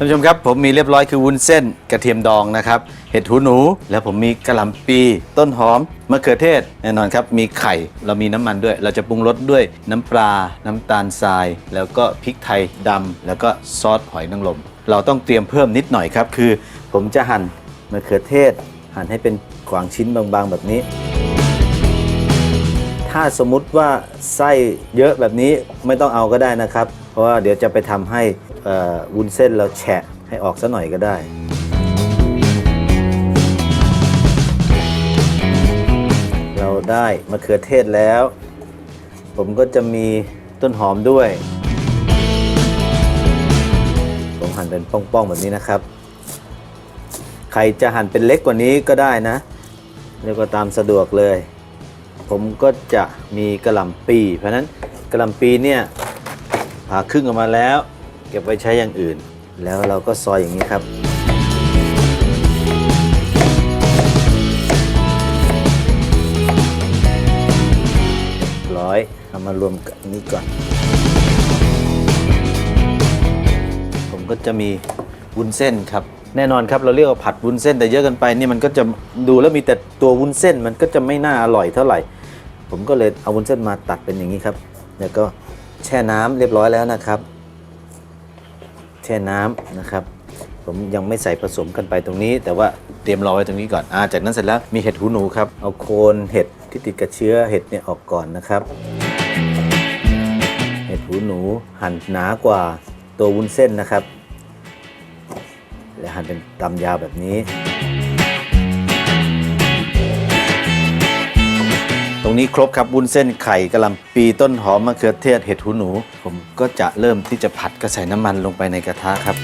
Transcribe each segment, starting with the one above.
ท่านผู้ชมครับผมมีเรียบร้อยคือวุ้นเส้นกระเทียมดองนะครับ เห็ดหูหนู แล้วผมมีกระหล่ำปี ต้นหอมมะเขือเทศแน่นอนครับ มีไข่เรามีน้ำมันด้วย เราจะปรุงรสด้วยน้ำปลา น้ำตาลทราย แล้วก็พริกไทยดำแล้วก็ซอสหอยนางรมเราต้องเตรียมเพิ่มนิดหน่อยครับ คือ ผมจะหั่นมะเขือเทศ หั่นให้เป็นขวางชิ้นบางๆ แบบนี้ ถ้าสมมุติว่าไส้เยอะแบบนี้ไม่ต้องเอาก็ได้นะครับ เพราะว่าเดี๋ยวจะไปทำให้ วุ้นเส้นเราแฉะให้ออกซะหน่อยก็ได้เราได้มะเขือเทศแล้ว ผมก็จะมีต้นหอมด้วย ผมหั่นเป็นป้องๆแบบนี้นะครับ ใครจะหั่นเป็นเล็กกว่านี้ก็ได้นะเรียกว่าตามสะดวกเลย ผมก็จะมีกระหล่ำปี เพราะนั้นกระหล่ำปีเนี่ยผ่าครึ่งออกมาแล้ว เก็บไว้ใช้อย่างอื่น แล้วเราก็ซอยอย่างนี้ครับ ร้อยเอามารวมกันนี้ก่อน ผมก็จะมีวุ้นเส้นครับ แน่นอนครับเราเรียกว่าผัดวุ้นเส้นแต่เยอะเกันไปนี่มันก็จะดูแล้วมีแต่ตัววุ้นเส้นมันก็จะไม่น่าอร่อยเท่าไหร่ ผมก็เลยเอาวุ้นเส้นมาตัดเป็นอย่างนี้ครับ แล้วก็แช่น้ำเรียบร้อยแล้วนะครับ ช่น้ำนะครับ ผมยังไม่ใส่ผสมกันไปตรงนี้ แต่ว่าเตรียมรอไว้ตรงนี้ก่อนอ่าจากนั้นเสร็จแล้วมีเห็ดหูหนูครับ เอาโคนเห็ดที่ติดกับเชื้อเห็ดเนี่ยออกก่อนนะครับ เห็ดหูหนูหั่นหนากว่าตัววุ้นเส้นนะครับ และหั่นเป็นตำยาวแบบนี้ รงนี้ครบครับวุ้นเส้นไข่กะหล่ำปีต้นหอมมะเขือเทศเห็ดหูหนู ผมก็จะเริ่มที่จะผัดก็ใส่น้ำมันลงไปในกระทะครับ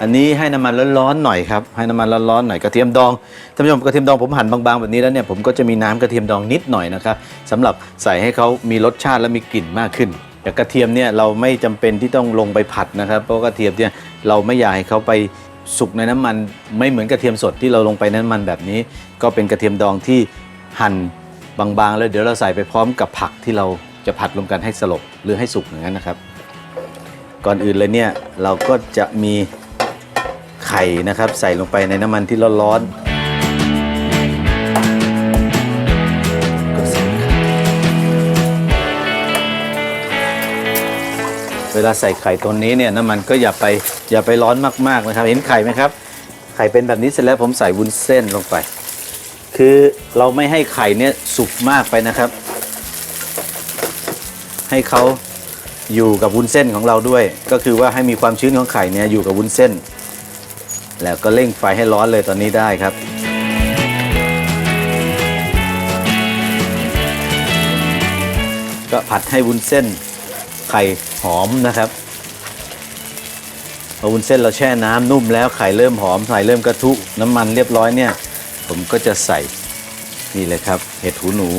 อันนี้ให้น้ำมันร้อนๆหน่อยครับให้น้ำมันร้อนๆหน่อยกระเทียมดองท่านผู้ชมกระเทียมดองผมหั่นบางๆแบบนี้แล้วเนี่ยผมก็จะมีน้ำกระเทียมดองนิดหน่อยนะครับสำหรับใส่ให้เขามีรสชาติและมีกลิ่นมากขึ้นแต่กระเทียมเนี่ยเราไม่จำเป็นที่ต้องลงไปผัดนะครับ เพราะกระเทียมเนี่ยเราไม่อยากให้เขาไป สุกในน้ำมันไม่เหมือนกระเทียมสดที่เราลงไปน้ำมันแบบนี้ ก็เป็นกระเทียมดองที่หั่นบางๆ แล้วเดี๋ยวเราใส่ไปพร้อมกับผักที่เราจะผัดรวมกันให้สลบหรือให้สุกอย่างนั้นนะครับ ก่อนอื่นเลยเนี่ยเราก็จะมีไข่นะครับ ใส่ลงไปในน้ำมันที่ร้อนๆ เวลาใส่ไข่ตรงนี้เนี่ยน้ำมันก็อย่าไปอย่าไปร้อนมากๆนะครับ เห็นไข่ไหมครับ ไข่เป็นแบบนี้เสร็จแล้วผมใส่วุ้นเส้นลงไป คือเราไม่ให้ไข่เนี่ยสุกมากไปนะครับ ให้เขาอยู่กับวุ้นเส้นของเราด้วย ก็คือว่าให้มีความชื้นของไข่เนี่ยอยู่กับวุ้นเส้น แล้วก็เร่งไฟให้ร้อนเลยตอนนี้ได้ครับก็ผัดให้วุ้นเส้นไข่ หอมนะครับพอวุ้นเส้นเราแช่น้ำนุ่มแล้วไข่เริ่มหอมไข่เริ่มกระทุน้ำมันเรียบร้อยเนี่ย ผมก็จะใส่นี่เลยครับ เห็ดหูหนู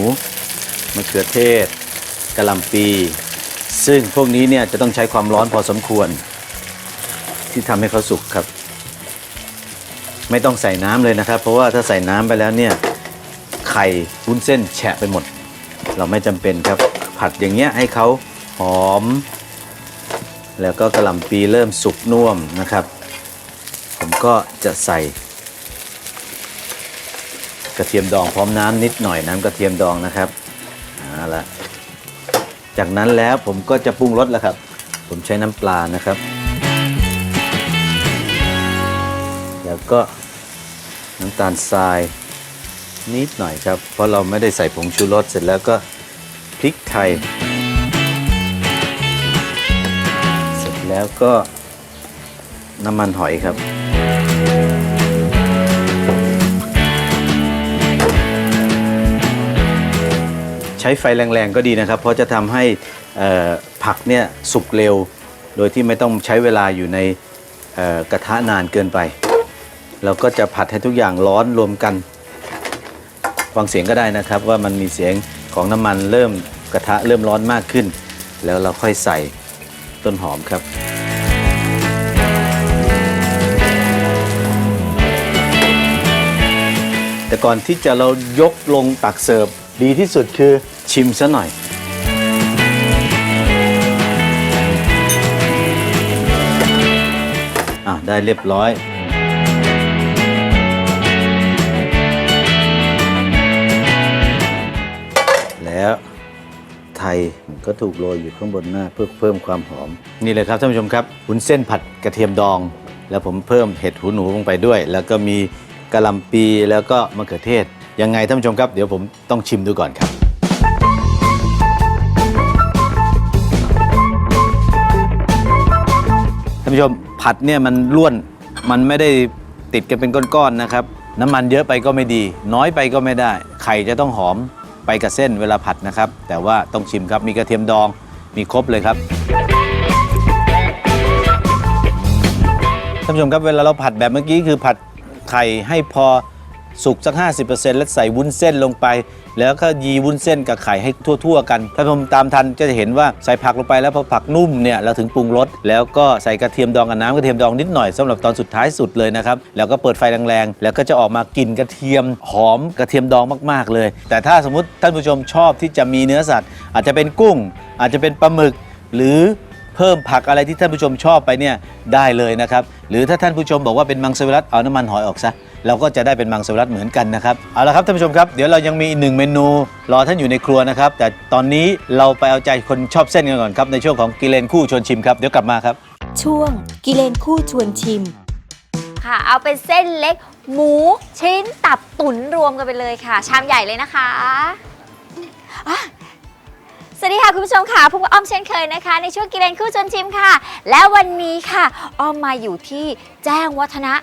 มะเขือเทศกระหล่ำปี ซึ่งพวกนี้เนี่ยจะต้องใช้ความร้อนพอสมควร ที่ทำให้เขาสุกครับ ไม่ต้องใส่น้ำเลยนะครับ เพราะว่าถ้าใส่น้ำไปแล้วเนี่ยไข่วุ้นเส้นแฉะไปหมด เราไม่จำเป็นครับผัดอย่างเงี้ยให้เขาหอม แล้วก็กระหล่ำปีเริ่มสุกน่วมนะครับ ผมก็จะใส่ กระเทียมดองพร้อมน้ำนิดหน่อยน้ำกระเทียมดองนะครับเอาละจากนั้นแล้วผมก็จะปรุงรสแล้วครับ ผมใช้น้ำปลานะครับ แล้วก็น้ำตาลทรายนิดหน่อยครับ เพราะเราไม่ได้ใส่ผงชูรสเสร็จแล้วก็พริกไทย แล้วก็น้ำมันหอยครับ ใช้ไฟแรงๆก็ดีนะครับ เพราะจะทำให้ผักเนี่ยสุกเร็ว โดยที่ไม่ต้องใช้เวลาอยู่ในกระทะนานเกินไป เราก็จะผัดให้ทุกอย่างร้อนรวมกันฟังเสียงก็ได้นะครับว่ามันมีเสียงของน้ำมันเริ่มกระทะเริ่มร้อนมากขึ้น แล้วเราค่อยใส่ ต้นหอมครับ แต่ก่อนที่จะเรายกลงตักเสิร์ฟดีที่สุดคือชิมซะหน่อย อะ ได้เรียบร้อย แล้ว ไทยก็ถูกโรยอยู่ข้างบนหน้าเพื่อเพิ่มความหอม นี่เลยครับท่านผู้ชมครับวุ้นเส้นผัดกระเทียมดอง แล้วผมเพิ่มเห็ดหูหนูลงไปด้วย แล้วก็มีกะหล่ำปีแล้วก็มะเขือเทศ ยังไงท่านผู้ชมครับ เดี๋ยวผมต้องชิมดูก่อนครับ ท่านผู้ชมผัดเนี่ยมันร่วนมันไม่ได้ติดกันเป็นก้อนๆนะครับ น้ำมันเยอะไปก็ไม่ดี น้อยไปก็ไม่ได้ ไข่จะต้องหอม ไปกับเส้นเวลาผัดนะครับ แต่ว่าต้องชิมครับมีกระเทียมดองมีครบเลยครับท่านผู้ชมครับเวลาเราผัดแบบเมื่อกี้คือผัดไข่ให้พอ สุกสัก 50%แล้วใส่วุ้นเส้นลงไป แล้วก็ยีวุ้นเส้นกับไข่ให้ทั่ว ๆ กัน ถ้าผมตามทันก็จะเห็นว่าใส่ผักลงไปแล้วพอผักนุ่มเนี่ยเราถึงปรุงรสแล้วก็ใส่กระเทียมดองกับน้ำกระเทียมดองนิดหน่อยสำหรับตอนสุดท้ายสุดเลยนะครับแล้วก็เปิดไฟแรงๆแล้วก็จะออกมากลิ่นกระเทียมหอมกระเทียมดองมากๆเลย แต่ถ้าสมมติท่านผู้ชมชอบที่จะมีเนื้อสัตว์ อาจจะเป็นกุ้ง อาจจะเป็นปลาหมึก หรือ เพิ่มผักอะไรที่ท่านผู้ชมชอบไปเนี่ยได้เลยนะครับ หรือถ้าท่านผู้ชมบอกว่าเป็นมังสวิรัตเอาน้ำมันหอยออกซะเราก็จะได้เป็นมังสวิรัตเหมือนกันนะครับเอาละครับท่านผู้ชมครับเดี๋ยวเรายังมีอีกหนึ่งเมนูรอท่านอยู่ในครัวนะครับ แต่ตอนนี้เราไปเอาใจคนชอบเส้นกันก่อนครับในช่วงของกิเลนคู่ชวนชิมครับเดี๋ยวกลับมาครับ ช่วงกิเลนคู่ชวนชิม ค่ะ เอาเป็นเส้นเล็ก หมู ชิ้นตับตุ๋นรวมกันไปเลยค่ะ ชามใหญ่เลยนะคะอะส วัสดีค่ะคุณผู้ชมค่ะพบกับอ้อมเช่นเคยนะคะ ในช่วงกิเลนคู่จนชิมค่ะ และวันนี้ค่ะอ้อมมาอยู่ที่แจ้งวัฒนะ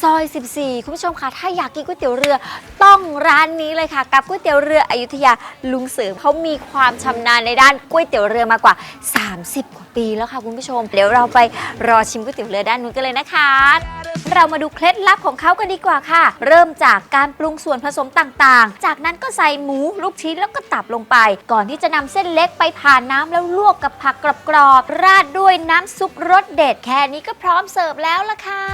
ซอย 14 คุณผู้ชมค่ะ ถ้าอยากกินก๋วยเตี๋ยวเรือต้องร้านนี้เลยค่ะ กับก๋วยเตี๋ยวเรืออยุธยาลุงเสริมเขามีความชำนาญในด้านก๋วยเตี๋ยวเรือมากว่า 30 กว่าปีแล้วค่ะคุณผู้ชม เดี๋ยวเราไปรอชิมก๋วยเตี๋ยวเรือด้านนู้นกันเลยนะคะ เรามาดูเคล็ดลับของเขากันดีกว่าค่ะ เริ่มจากการปรุงส่วนผสมต่างๆ จากนั้นก็ใส่หมูลูกชิ้นแล้วก็ตับลงไป ก่อนที่จะนำเส้นเล็กไปผ่านน้ำแล้วลวกกับผักกรอบๆราดด้วยน้ำซุปรสเด็ดแค่นี้ก็พร้อมเสิร์ฟแล้วล่ะค่ะ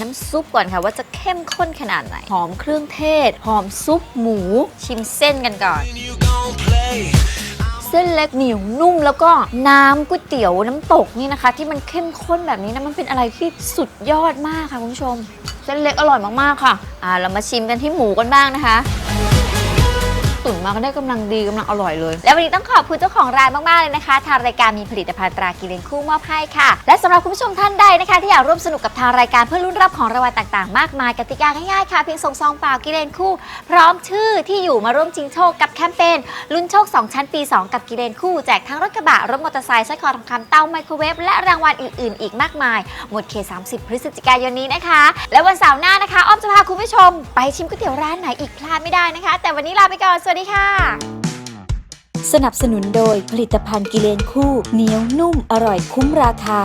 น้ำซุปก่อนค่ะว่าจะเข้มข้นขนาดไหน หอมเครื่องเทศ หอมซุปหมู ชิมเส้นกันก่อน เส้นเล็กเหนียวนุ่ม แล้วก็น้ำก๋วยเตี๋ยวน้ำตกนี่นะคะ ที่มันเข้มข้นแบบนี้นะมันเป็นอะไรที่สุดยอดมากค่ะคุณผู้ชม เส้นเล็กอร่อยมากๆค่ะอ่าเรามาชิมกันที่หมูกันบ้างนะคะ ตุ๋นมาก็ได้กำลังดีกำลังอร่อยเลย และวันนี้ต้องขอบคุณเจ้าของร้านมากๆเลยนะคะ ทางรายการมีผลิตภัณฑ์ตรากิเลนคู่มอบให้ค่ะ และสำหรับคุณผู้ชมท่านใดนะคะ ที่อยากร่วมสนุกกับทางรายการเพื่อลุ้นรับของรางวัลต่างๆ มากมายกติกาง่ายๆค่ะเพียงส่งซองเปล่ากิเลนคู่ พร้อมชื่อที่อยู่มาร่วมชิงโชคกับแคมเปญลุ้นโชค 2 ชั้นปี 2 กับกิเลนคู่แจกทั้งรถกระบะรถมอเตอร์ไซค์สร้อยคอทองคำเต้าไมโครเวฟและรางวัลอื่นๆ อีกมากมาย หมดเขต30 พฤศจิกายนนี้นะคะ และวันเสาร์หน้านะคะอ้อมจะพาคุณผู้ชม ไปชิมก๋วยเตี๋ยวร้านไหนอีกพลาดไม่ได้นะคะ แต่วันนี้ลาไปก่อนสวัสดีค่ะ สนับสนุนโดยผลิตภัณฑ์กิเลนคู่เหนียวนุ่มอร่อยคุ้มราคา